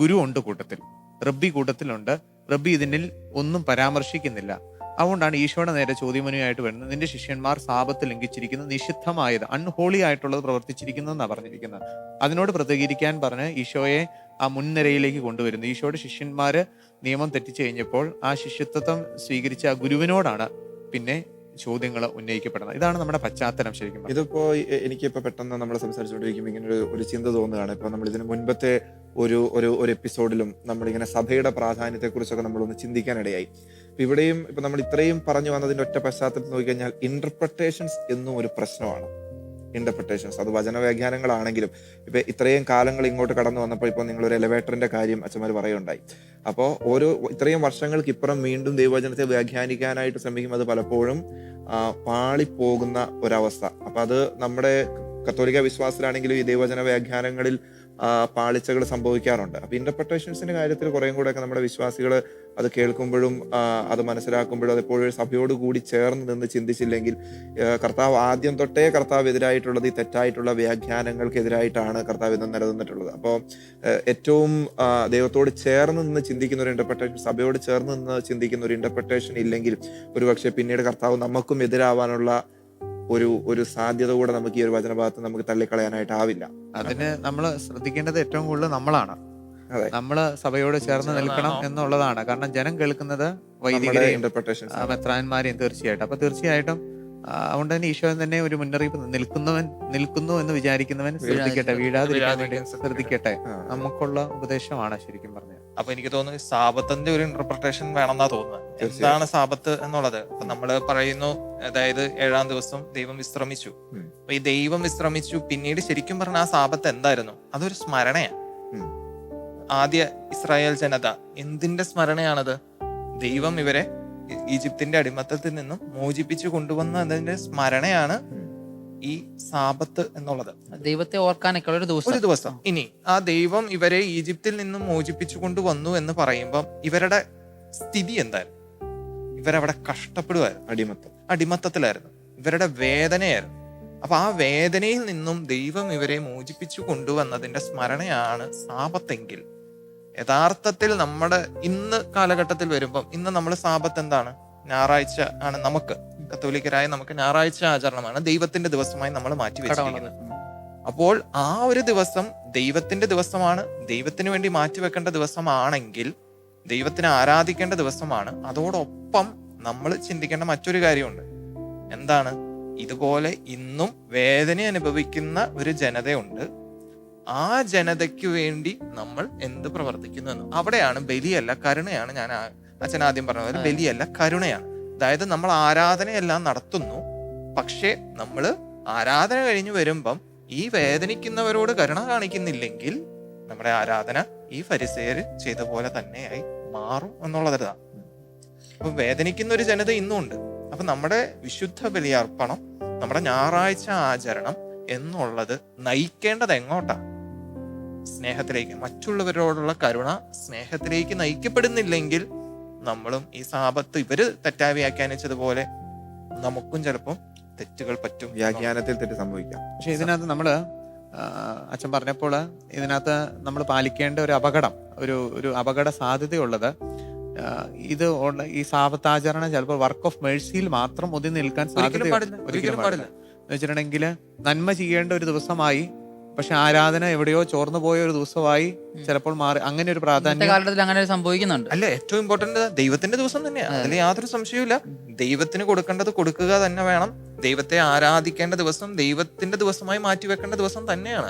ഗുരു ഉണ്ട് കൂട്ടത്തിൽ. റബ്ബി കൂട്ടത്തിലുണ്ട്. റബ്ബി ഇതിനിൽ ഒന്നും പരാമർശിക്കുന്നില്ല. അതുകൊണ്ടാണ് ഈശോയുടെ നേരെ ചോദ്യമനുയായിട്ട് വരുന്നത് നിന്റെ ശിഷ്യന്മാർ സാപത്ത് ലംഘിച്ചിരിക്കുന്നു നിഷിദ്ധമായത് അൺഹോളി ആയിട്ടുള്ളത് പ്രവർത്തിച്ചിരിക്കുന്നു എന്നാണ് പറഞ്ഞിരിക്കുന്നത്. അതിനോട് പ്രതികരിക്കാൻ പറഞ്ഞ് ഈശോയെ ആ മുൻനിരയിലേക്ക് കൊണ്ടുവരുന്നു. ഈശോയുടെ ശിഷ്യന്മാര് നിയമം തെറ്റിച്ചു കഴിഞ്ഞപ്പോൾ ആ ശിഷ്യത്വം സ്വീകരിച്ച ആ ഗുരുവിനോടാണ് പിന്നെ ചോദ്യങ്ങൾ ഉന്നയിക്കപ്പെടുന്നത്. ഇതാണ് നമ്മുടെ പശ്ചാത്തലം ശരിക്കും. ഇതിപ്പോ എനിക്കിപ്പോ പെട്ടെന്ന് നമ്മൾ സംസാരിച്ചുകൊണ്ടിരിക്കുമ്പോൾ ഇങ്ങനെ ഒരു ഒരു ചിന്ത തോന്നുകയാണ്. ഇപ്പൊ നമ്മൾ ഇതിന് മുൻപത്തെ ഒരു ഒരു ഒരു എപ്പിസോഡിലും നമ്മളിങ്ങനെ സഭയുടെ പ്രാധാന്യത്തെ കുറിച്ചൊക്കെ നമ്മളൊന്ന് ചിന്തിക്കാനിടയായി. ഇപ്പൊ ഇവിടെയും ഇപ്പൊ നമ്മൾ ഇത്രയും പറഞ്ഞു വന്നതിന്റെ ഒറ്റ പശ്ചാത്തലത്തിൽ നോക്കിക്കഴിഞ്ഞാൽ ഇന്റർപ്രിട്ടേഷൻസ് എന്നും ഒരു പ്രശ്നമാണ്. ഇന്റർപ്രിട്ടേഷൻസ് അത് വചന വ്യാഖ്യാനങ്ങളാണെങ്കിലും ഇപ്പൊ ഇത്രയും കാലങ്ങൾ ഇങ്ങോട്ട് കടന്നു വന്നപ്പോൾ ഇപ്പോൾ നിങ്ങളൊരു എലവേറ്ററിന്റെ കാര്യം അച്ഛന്മാർ പറയുണ്ടായി അപ്പോൾ ഓരോ ഇത്രയും വർഷങ്ങൾക്ക് ഇപ്പുറം വീണ്ടും ദൈവവചനത്തെ വ്യാഖ്യാനിക്കാനായിട്ട് ശ്രമിക്കും അത് പലപ്പോഴും പാളിപ്പോകുന്ന ഒരവസ്ഥ. അപ്പൊ അത് നമ്മുടെ കത്തോലിക്ക വിശ്വാസത്തിലാണെങ്കിലും ഈ ദൈവവചന വ്യാഖ്യാനങ്ങളിൽ പാളിച്ചകൾ സംഭവിക്കാറുണ്ട്. അപ്പൊ ഇന്റർപ്രിട്ടേഷൻസിന്റെ കാര്യത്തിൽ കുറേം കൂടെയൊക്കെ നമ്മുടെ വിശ്വാസികൾ അത് കേൾക്കുമ്പോഴും അത് മനസ്സിലാക്കുമ്പോഴും അത് എപ്പോഴും സഭയോട് കൂടി ചേർന്ന് നിന്ന് ചിന്തിച്ചില്ലെങ്കിൽ കർത്താവ് ആദ്യം തൊട്ടേ കർത്താവ് എതിരായിട്ടുള്ളത് ഈ തെറ്റായിട്ടുള്ള വ്യാഖ്യാനങ്ങൾക്കെതിരായിട്ടാണ് കർത്താവ് ഇന്ന് നിലനിന്നിട്ടുള്ളത്. അപ്പോൾ ഏറ്റവും ദൈവത്തോട് ചേർന്ന് നിന്ന് ചിന്തിക്കുന്ന ഒരു ഇന്റർപ്രിട്ടേഷൻ സഭയോട് ചേർന്ന് നിന്ന് ചിന്തിക്കുന്ന ഒരു ഇന്റർപ്രിട്ടേഷൻ ഇല്ലെങ്കിൽ ഒരുപക്ഷെ പിന്നീട് കർത്താവ് നമുക്കും എതിരാവാനുള്ള ഒരു ഒരു സാധ്യത കൂടെ നമുക്ക് ഈ ഒരു വചനഭാഗത്ത് നമുക്ക് തള്ളിക്കളയാനായിട്ട് ആവില്ല. അതിന് നമ്മൾ ശ്രദ്ധിക്കേണ്ടത് ഏറ്റവും കൂടുതൽ നമ്മളാണ്. അതെ. നമ്മൾ സഭയോട് ചേർന്ന് നിൽക്കണം എന്നുള്ളതാണ്. കാരണം ജനം കേൾക്കുന്നത് വൈദികരെയും മെത്രാന്മാരെയും തീർച്ചയായിട്ടും. അപ്പൊ തീർച്ചയായിട്ടും അതുകൊണ്ട് തന്നെ ഈശോ തന്നെ ഒരു മുന്നറിയിപ്പ് നിൽക്കുന്നവൻ നിൽക്കുന്നു എന്ന് വിചാരിക്കുന്നവൻ ശ്രദ്ധിക്കട്ടെ വീഴാതിരിക്കാൻ വേണ്ടി ശ്രദ്ധിക്കട്ടെ. നമുക്കുള്ള ഉപദേശമാണ് ശരിക്കും പറഞ്ഞത് അപ്പൊ എനിക്ക് തോന്നുന്നു സാപത്തിന്റെ ഒരു ഇന്റർപ്രിട്ടേഷൻ വേണമെന്നാ തോന്നുന്നത്. എന്താണ് സാപത്ത് എന്നുള്ളത്? അപ്പൊ നമ്മൾ പറയുന്നു അതായത് ഏഴാം ദിവസം ദൈവം വിശ്രമിച്ചു. അപ്പൊ ഈ ദൈവം വിശ്രമിച്ചു പിന്നീട് ശരിക്കും പറഞ്ഞ ആ സാപത്ത് എന്തായിരുന്നു? അതൊരു സ്മരണയാണ്. ആദ്യ ഇസ്രായേൽ ജനത എന്തിന്റെ സ്മരണയാണത്? ദൈവം ഇവരെ ഈജിപ്തിന്റെ അടിമത്തത്തിൽ നിന്നും മോചിപ്പിച്ചു കൊണ്ടുവന്നതിന്റെ സ്മരണയാണ് ഈ സാപത്ത് എന്നുള്ളത്. ദൈവത്തെ ഓർക്കാനൊക്കെ ഒരു ദിവസം. ഒരു ദിവസം. ഇനി ആ ദൈവം ഇവരെ ഈജിപ്തിൽ നിന്നും മോചിപ്പിച്ചു കൊണ്ടുവന്നു എന്ന് പറയുമ്പം ഇവരുടെ സ്ഥിതി എന്തായിരുന്നു? ഇവരവിടെ കഷ്ടപ്പെടുമായിരുന്നു അടിമത്തം. അടിമത്തത്തിലായിരുന്നു. ഇവരുടെ വേദനയായിരുന്നു. അപ്പൊ ആ വേദനയിൽ നിന്നും ദൈവം ഇവരെ മോചിപ്പിച്ചു കൊണ്ടുവന്നതിന്റെ സ്മരണയാണ് സാപത്തെങ്കിൽ യഥാർത്ഥത്തിൽ നമ്മുടെ ഇന്ന് കാലഘട്ടത്തിൽ വരുമ്പം ഇന്ന് നമ്മൾ സാപത്ത് എന്താണ്? ഞായറാഴ്ച ആണ് നമുക്ക്. കത്തോലിക്കരായ നമുക്ക് ഞായറാഴ്ച ആചരണമാണ്. ദൈവത്തിന്റെ ദിവസമായി നമ്മൾ മാറ്റി വെച്ചിരിക്കുന്നത്. അപ്പോൾ ആ ഒരു ദിവസം ദൈവത്തിന്റെ ദിവസമാണ്. ദൈവത്തിന് വേണ്ടി മാറ്റിവെക്കേണ്ട ദിവസമാണെങ്കിൽ ദൈവത്തിനെ ആരാധിക്കേണ്ട ദിവസമാണ്. അതോടൊപ്പം നമ്മൾ ചിന്തിക്കേണ്ട മറ്റൊരു കാര്യമുണ്ട്. എന്താണ്? ഇതുപോലെ ഇന്നും വേദന അനുഭവിക്കുന്ന ഒരു ജനതയുണ്ട്. ആ ജനതയ്ക്ക് വേണ്ടി നമ്മൾ എന്ത് പ്രവർത്തിക്കുന്നു എന്ന്. അവിടെയാണ് ബലിയല്ല കരുണയാണ് ഞാൻ അച്ഛൻ ആദ്യം പറഞ്ഞത്. പോലെ ബലിയല്ല കരുണയാണ്. അതായത് നമ്മൾ ആരാധനയെല്ലാം നടത്തുന്നു പക്ഷേ നമ്മൾ ആരാധന കഴിഞ്ഞ് വരുമ്പം ഈ വേദനിക്കുന്നവരോട് കരുണ കാണിക്കുന്നില്ലെങ്കിൽ നമ്മുടെ ആരാധന ഈ ഫരിസേർ ചെയ്ത പോലെ തന്നെയായി മാറും എന്നുള്ളതാണ് അപ്പൊ വേദനിക്കുന്ന ഒരു ജനത ഇന്നും ഉണ്ട് അപ്പൊ നമ്മുടെ വിശുദ്ധ ബലിയർപ്പണം നമ്മുടെ ഞായറാഴ്ച ആചരണം എന്നുള്ളത് നയിക്കേണ്ടത് എങ്ങോട്ടാ? സ്നേഹത്തിലേക്ക് മറ്റുള്ളവരോടുള്ള കരുണ സ്നേഹത്തിലേക്ക് നയിക്കപ്പെടുന്നില്ലെങ്കിൽ നമ്മളും ഈ സാപത്ത് ഇവർ തെറ്റായി വ്യാഖ്യാനിച്ചതുപോലെ നമുക്കും ചിലപ്പം തെറ്റുകൾ പറ്റും. വ്യാഖ്യാനത്തിൽ തെറ്റ് സംഭവിക്കാം. പക്ഷെ ഇതിനകത്ത് നമ്മൾ അച്ഛൻ പറഞ്ഞപ്പോൾ ഇതിനകത്ത് നമ്മൾ പാലിക്കേണ്ട ഒരു അപകടം ഒരു ഒരു അപകട സാധ്യതയുള്ളത് ഇത് ഈ സാപത്താചരണം ചിലപ്പോൾ വർക്ക് ഓഫ് മേഴ്സിയിൽ മാത്രം ഒതുങ്ങി നിൽക്കാൻ സാധ്യത ഒരിക്കലും പാടില്ല. എന്ന് വെച്ചിട്ടുണ്ടെങ്കിൽ നന്മ ചെയ്യേണ്ട ഒരു ദിവസമായി പക്ഷെ ആരാധന എവിടെയോ ചോർന്നു പോയ ഒരു ദിവസമായി ചിലപ്പോൾ മാറി. അങ്ങനെ ഒരു പ്രാധാന്യം കാലഘട്ടത്തിൽ അങ്ങനെ സംഭവിക്കുന്നുണ്ട്. അല്ല ഏറ്റവും ഇമ്പോർട്ടന്റ് ദൈവത്തിന്റെ ദിവസം തന്നെയാണ് അതിൽ യാതൊരു സംശയവുമില്ല. ദൈവത്തിന് കൊടുക്കേണ്ടത് കൊടുക്കുക തന്നെ വേണം. ദൈവത്തെ ആരാധിക്കേണ്ട ദിവസം ദൈവത്തിന്റെ ദിവസമായി മാറ്റിവെക്കേണ്ട ദിവസം തന്നെയാണ്.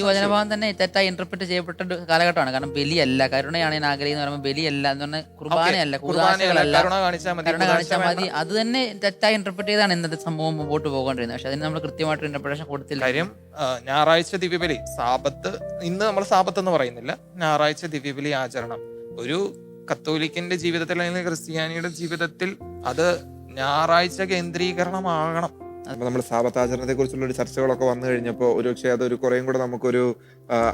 ഈ വചനഭാവം തന്നെ തെറ്റായി ഇന്റർപ്രിറ്റ് ചെയ്യപ്പെട്ട ഒരു കാലഘട്ടമാണ്. കാരണം ബലിയല്ല കരുണയാണ് ഞാൻ ആഗ്രഹിക്കുന്നത് പറയുമ്പോൾ ബലിയല്ല എന്ന് പറഞ്ഞാൽ കുർബാനയല്ല കുർബാനകളല്ല കരുണ കാണിച്ചാൽ മതി അത് തന്നെ തെറ്റായി ഇന്റർപ്രിറ്റ് ചെയ്താണ് ഇന്നത്തെ സംഭവം മുമ്പോട്ട് പോകേണ്ടിരുന്നത് പക്ഷെ അതിന് നമ്മൾ കൃത്യമായിട്ട് ഇന്റർപ്രിറ്റേഷൻ കൊടുത്തില്ല. കാര്യം ഞായറാഴ്ച ദിവ്യബലി സാപത്ത് ഇന്ന് നമ്മൾ സാപത്ത് എന്ന് പറയുന്നില്ല. ഞായറാഴ്ച ദിവ്യബലി ആചരണം. ഒരു കത്തോലിക്കന്റെ ജീവിതത്തിൽ അല്ലെങ്കിൽ ക്രിസ്ത്യാനിയുടെ ജീവിതത്തിൽ അത് ഞായറാഴ്ച കേന്ദ്രീകരണമാകണം. അപ്പൊ നമ്മൾ സാപത്താചരണത്തെ കുറിച്ചുള്ള ഒരു ചർച്ചകളൊക്കെ വന്നു കഴിഞ്ഞപ്പോൾ ഒരുപക്ഷെ അതൊരു കുറേയും കൂടെ നമുക്കൊരു